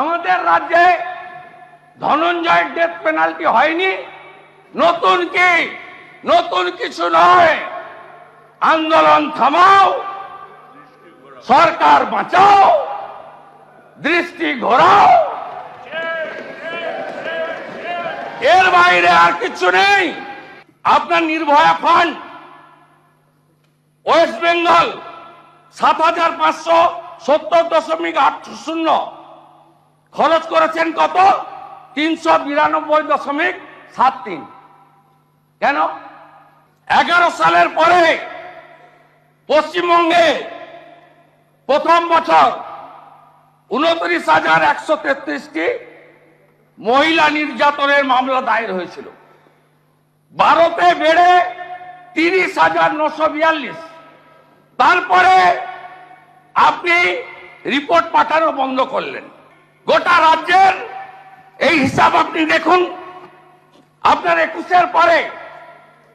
আমাদের রাজ্যে ধনঞ্জয়ের death penalty হয়নি। নতুন কি? নতুন কিছু নয়। আন্দোলন থামাও, সরকার বাঁচাও, দৃষ্টি ঘোরাও। এর বাইরে আর কিছু নেই। আপনার নির্ভয়া ফান্ড ওয়েস্ট বেঙ্গল সাত হাজার পাঁচশো সত্তর দশমিক আট শূন্য। খরচ করেছেন কত? তিনশো বিরানব্বই দশমিক সাত তিন। কেন? এগারো সালের পরে পশ্চিমবঙ্গে প্রথম বছর উনত্রিশ হাজার একশো তেত্রিশটি মহিলা নির্যাতনের মামলা দায়ের হয়েছিল। ভারতে বেড়ে তিরিশ হাজার নশো বিয়াল্লিশ। তারপরে আপনি রিপোর্ট পাঠানো বন্ধ করলেন। গোটা রাজ্যের এই হিসাব আপনি দেখুন। আপনার একুশের পরে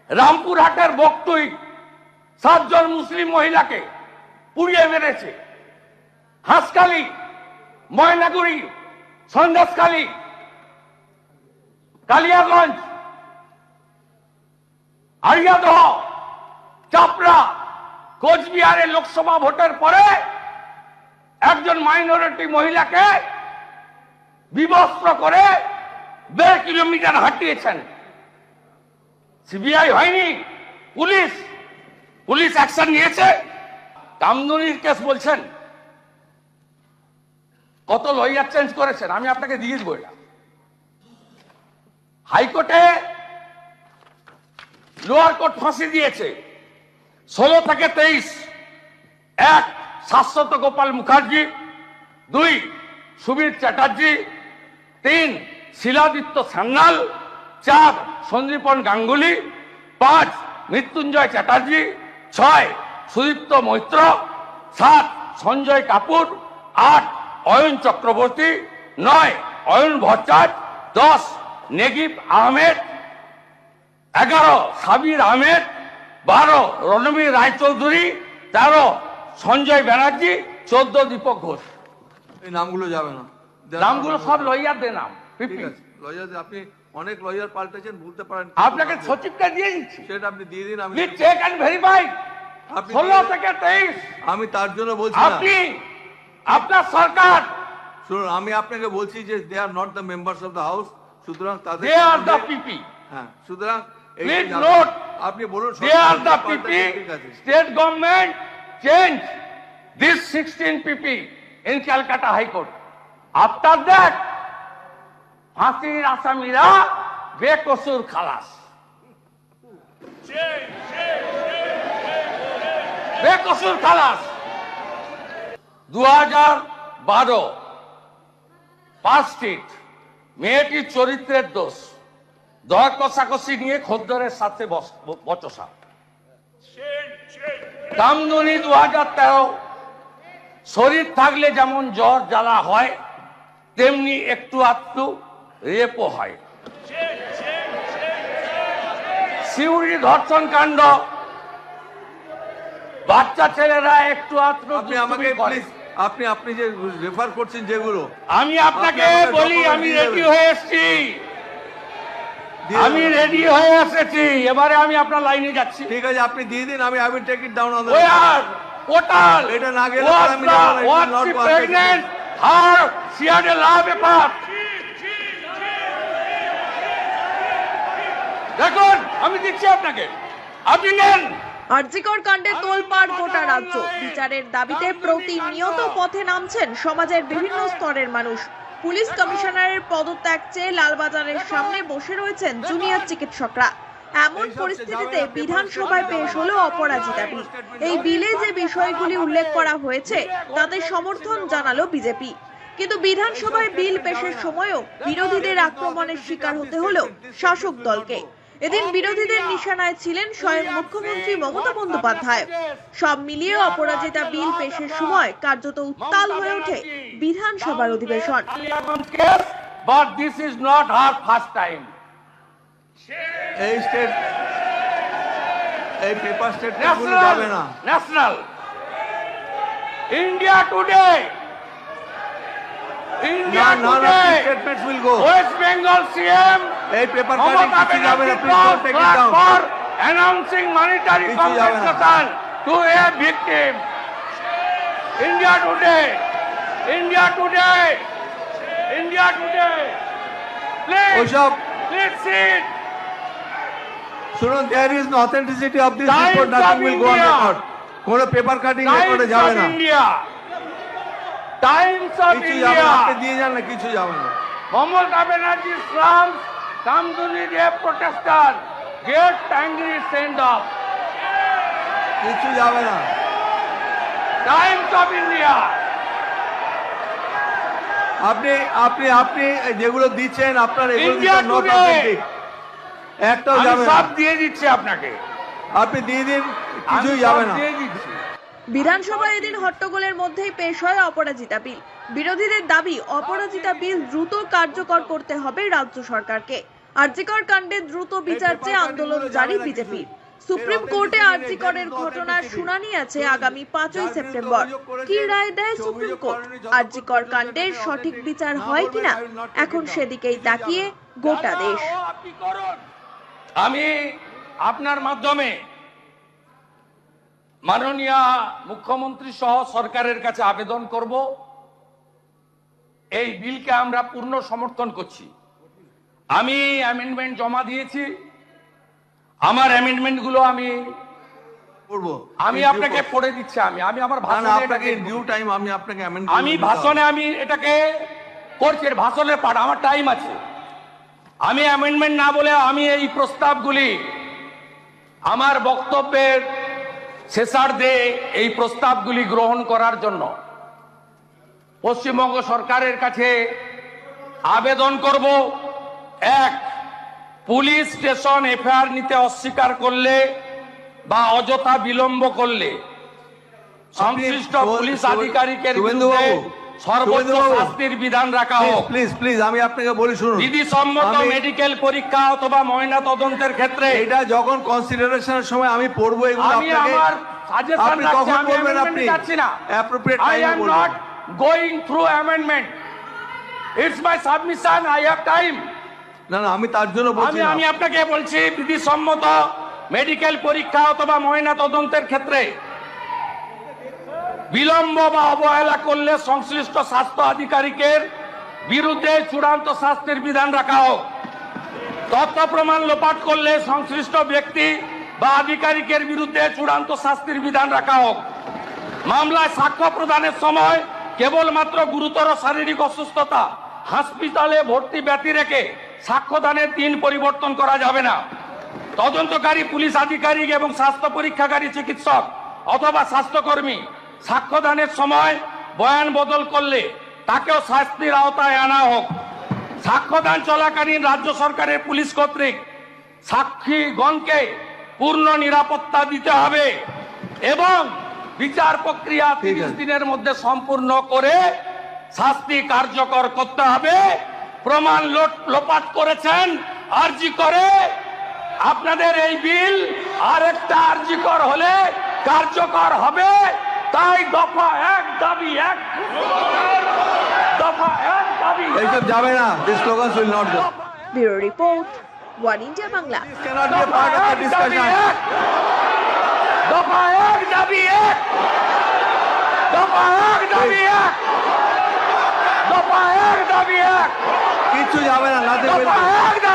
রামপুরহাটের বক্তুই সাতজন মুসলিম মহিলাকে পুড়িয়ে মেরেছে। হাঁসখালি, ময়নাগুড়ি, সন্দেশখালী, কালিয়াগঞ্জ আরিয়াদহ চাপড়া, কোচবিহারে লোকসভা ভোটের পরে একজন মাইনরিটি মহিলাকে বিবস্ত্র করে দেড় কিলোমিটার হাঁটিয়েছেন। সিবিআই হয়নি, পুলিশ পুলিশ অ্যাকশন নিয়েছে। কামদুনির কেস বলছেন। কত লয়ার চেঞ্জ করেছেন, আমি আপনাকে দেবো এটা। হাইকোর্টে লোয়ার কোর্ট ফাঁসি দিয়েছে, ষোলো থেকে তেইশ। এক, শাশ্বত গোপাল মুখার্জি, দুই, সুবীর চ্যাটার্জি তিন, শিলাদিত্য সান্যাল চার, সঞ্জীবন গাঙ্গুলি, পাঁচ, মৃত্যুঞ্জয় চ্যাটার্জি, ছয়, সুদীপ্ত মৈত্র, সাত, সঞ্জয় কাপুর, আট, অয়ন চক্রবর্তী, নয়, অয়ন ভট্টাচ, দশ, নেগিব আহমেদ, এগারো, সাবির আহমেদ, বারো, রণবীর রায়চৌধুরী, তেরো, সঞ্জয় ব্যানার্জি, চোদ্দ, দীপক ঘোষ। এই নামগুলো যাবে না। নামগুলো সব লইয়ারদের নাম পিপি। আছে লয়ার আপনি অনেক লয়ার পাল্টেছেন ভুলতে পারেন আপনাকে সচিবটা দিয়ে দিচ্ছি। সেটা আপনি দিয়ে দিন আমি চেক অ্যান্ড ভেরিফাই ষোলো থেকে তেইশ। আমি তার জন্য বলছি আপনি আপনার সরকার। শুনুন আমি আপনাকে বলছি যে they are not the members of the house সুতরাং তাদের দে আর দ্য পিপি হ্যাঁ সুতরাং যে- note, আপনি বলুন PP পাল্টেছে, ঠিক আছে। state government change this 16 PP in Calcutta High After that ফাঁসির আসামিরা বেকসুর খালাস। বেকসুর খালাস। দু হাজার বারো পাঁচ স্ট্রিট মেয়েটির চরিত্রের দোষ। দর কষাকষি নিয়ে খদ্দরের সাথে বচসা। কামদুনি দু হাজার তেরো। শরীর থাকলে যেমন জ্বর, জ্বালা হয় তেমনি একটু আধটু রেপও হয়। সিউড়ি ধর্ষণ কাণ্ড। বাচ্চা ছেলেরা একটু আধটু আপনি আমাকে প্লিজ আপনি আপনি যে রেফার করছেন যেগুলো আমি আপনাকে বলি আমি রেডি হয়ে এসেছি। আমি রেডি হয়ে এসেছি। এবারে আমি আপনার লাইনে যাচ্ছি। ঠিক আছে আপনি দিয়ে দিন আমি will take it down on the Where? Total. এটা না গেলে আমি the- যাব had a law paper. দেখুন আমি দিচ্ছি আপনাকে। আপনি নেন। আরজিকর কাণ্ডে তোলপাড় গোটা রাজ্য। বিচারের দাবিতে প্রতিনিয়ত পথে নামছেন সমাজের বিভিন্ন স্তরের মানুষ। পুলিশ কমিশনারের পদত্যাগ চেয়ে লালবাজারের সামনে বসে রয়েছেন জুনিয়র চিকিৎসকরা। এমন পরিস্থিতিতে বিধানসভায় পেশ হলো অপরাজিতা বিল এই বিলে যে বিষয়গুলি উল্লেখ করা হয়েছে তাতে সমর্থন জানালো বিজেপি। কিন্তু বিধানসভায় বিল পেশের সময়ও বিরোধীদের আক্রমণের শিকার হতে হলো শাসক দলকে। এদিন বিরোধীদের নিশানায় ছিলেন স্বয়ং মুখ্যমন্ত্রী মমতা বন্দ্যোপাধ্যায়। সব মিলিয়ে অপরাজিতা বিল পেশের সময় কার্যত উত্তাল হয়ে ওঠে বিধানসভার অধিবেশন। But this is not her first time এই স্টেট এই পেপার স্টেটমেন্টগুলো যাবে ন্যাশনাল না national India Today India None, none of today. these statements will go. West Bengal CM এই পেপার কাটিং Mamata কিছু যাবে না Banerjee please don't take it fought down for announcing monetary কিছু যাবে না। compensation to a victim. India today, India today, India today. শুনুন there is no of this report nothing will go on record কোন paper cutting রেকর্ডে যাবে না। India Times of India আপনি দিয়ে যান না কিছু যাবে না। Mamata Banerjee slam Kamduni they protester get angry send off কিছু যাবে না। টাইমস অফ ইন্ডিয়া আপনি আপনি আপনি যেগুলো দিচ্ছেন আপনার এগুলো নট অথেন্টিক একটাও যাবে সব দিয়ে দিচ্ছি আপনাকে। আপনি দিয়ে দিন কিছুই যাবে না। দিয়ে দিচ্ছি। বিধানসভায় এদিন হট্টগোলের মধ্যেই পেশ হয় অপরাজিতা বিল। বিরোধীদের দাবি অপরাজিতা বিল দ্রুত কার্যকর করতে হবে রাজ্য সরকারকে। আরজিকর কাণ্ডে দ্রুত বিচার চেয়ে আন্দোলন জারি বিজেপির। সুপ্রিম কোর্টে আরজিকরের ঘটনার শুনানি আছে আগামী পাঁচই সেপ্টেম্বর। কি রায় দেয় সুপ্রিম কোর্ট? আরজিকর কাণ্ডের সঠিক বিচার হয় কিনা এখন সেদিকেই তাকিয়ে গোটা দেশ। আমি আপনার মাধ্যমে মাননীয় মুখ্যমন্ত্রী সহ সরকারের কাছে আবেদন করব। এই বিলকে আমরা পূর্ণ সমর্থন করছি। আমি অ্যামেন্ডমেন্ট জমা দিয়েছি। আমার অ্যামেন্ডমেন্টগুলো আমি আমি আপনাকে পড়ে দিচ্ছি আমি। আমি আমার ভাষণে আপনাকে ডিউ টাইম আমি আপনাকে আমি ভাষণে আমি এটাকে করছি ভাষণের পাঠ আমার টাইম আছে। আমি অ্যামেন্ডমেন্ট না বলে আমি এই প্রস্তাবগুলি আমার বক্তব্যের শেষার্ধে এই প্রস্তাবগুলি গ্রহণ করার জন্য পশ্চিমবঙ্গ সরকারের কাছে আবেদন করব। এক পুলিশ স্টেশন এফআইআর নিতে অস্বীকার করলে বা অযথা বিলম্ব করলে সংশ্লিষ্ট পুলিশ আধিকারিকের বিরুদ্ধে সর্বোচ্চ শাস্তির বিধান রাখা হোক প্লিজ প্লিজ আমি আপনাকে বলি শুনুন বিধিসম্মত আমি- মেডিকেল পরীক্ষা অথবা ময়না তদন্তের ক্ষেত্রে এটা যখন কনসিডারেশনের সময় আমি পড়ব এগুলো আমি আমার সাজেশন আপনি কখন বলবেন আপনি যাচ্ছি না অ্যাপ্রোপ্রিয়েট টাইমে am বলবেন not going through amendment. It's my submission. I have time. না না আমি তার জন্য বলছি আমি আমি আপনাকে বলছি বিধি বিধিসম্মত মেডিকেল পরীক্ষা অথবা ময়না তদন্তের ক্ষেত্রে বিলম্ব বা অবহেলা করলে সংশ্লিষ্ট স্বাস্থ্য আধিকারিকের বিরুদ্ধে চূড়ান্ত শাস্তির বিধান রাখা হোক। তথ্য প্রমাণ লোপাট করলে সংশ্লিষ্ট ব্যক্তি বা আধিকারিকের বিরুদ্ধে চূড়ান্ত শাস্তির বিধান রাখা হোক। মামলায় সাক্ষ্য প্রদানের সময় কেবলমাত্র গুরুতর শারীরিক অসুস্থতা, হাসপাতালে ভর্তি ব্যতি রেখে সাক্ষ্যদানের দিন পরিবর্তন করা যাবে না। তদন্তকারী পুলিশ আধিকারিক এবং স্বাস্থ্য পরীক্ষাকারী চিকিৎসক অথবা স্বাস্থ্যকর্মী সাক্ষ্যদানের সময় বয়ান বদল করলে তাকেও শাস্তির আওতায় আনা হোক। সাক্ষ্যদান চলাকালীন রাজ্য সরকারের পুলিশ কর্তৃক সাক্ষীগণকে পূর্ণ নিরাপত্তা দিতে হবে এবং বিচার প্রক্রিয়া তিরিশ দিনের মধ্যে সম্পূর্ণ করে শাস্তি কার্যকর করতে হবে। প্রমাণ লোপাট করেছেন আরজি করে। আপনাদের এই বিল আরেকটা আরজিকর হলে কার্যকর হবে। তাই দফা এক দাবি এক। দফা এক দাবি এইসব যাবে না this slogans will not go bureau report one India Bangla. Cannot be a part of দফা এক দাবি এক। দফা এক দাবি এক। দফা এক দাবি এক। কিচ্ছু যাবে না নাথিং দফা উইল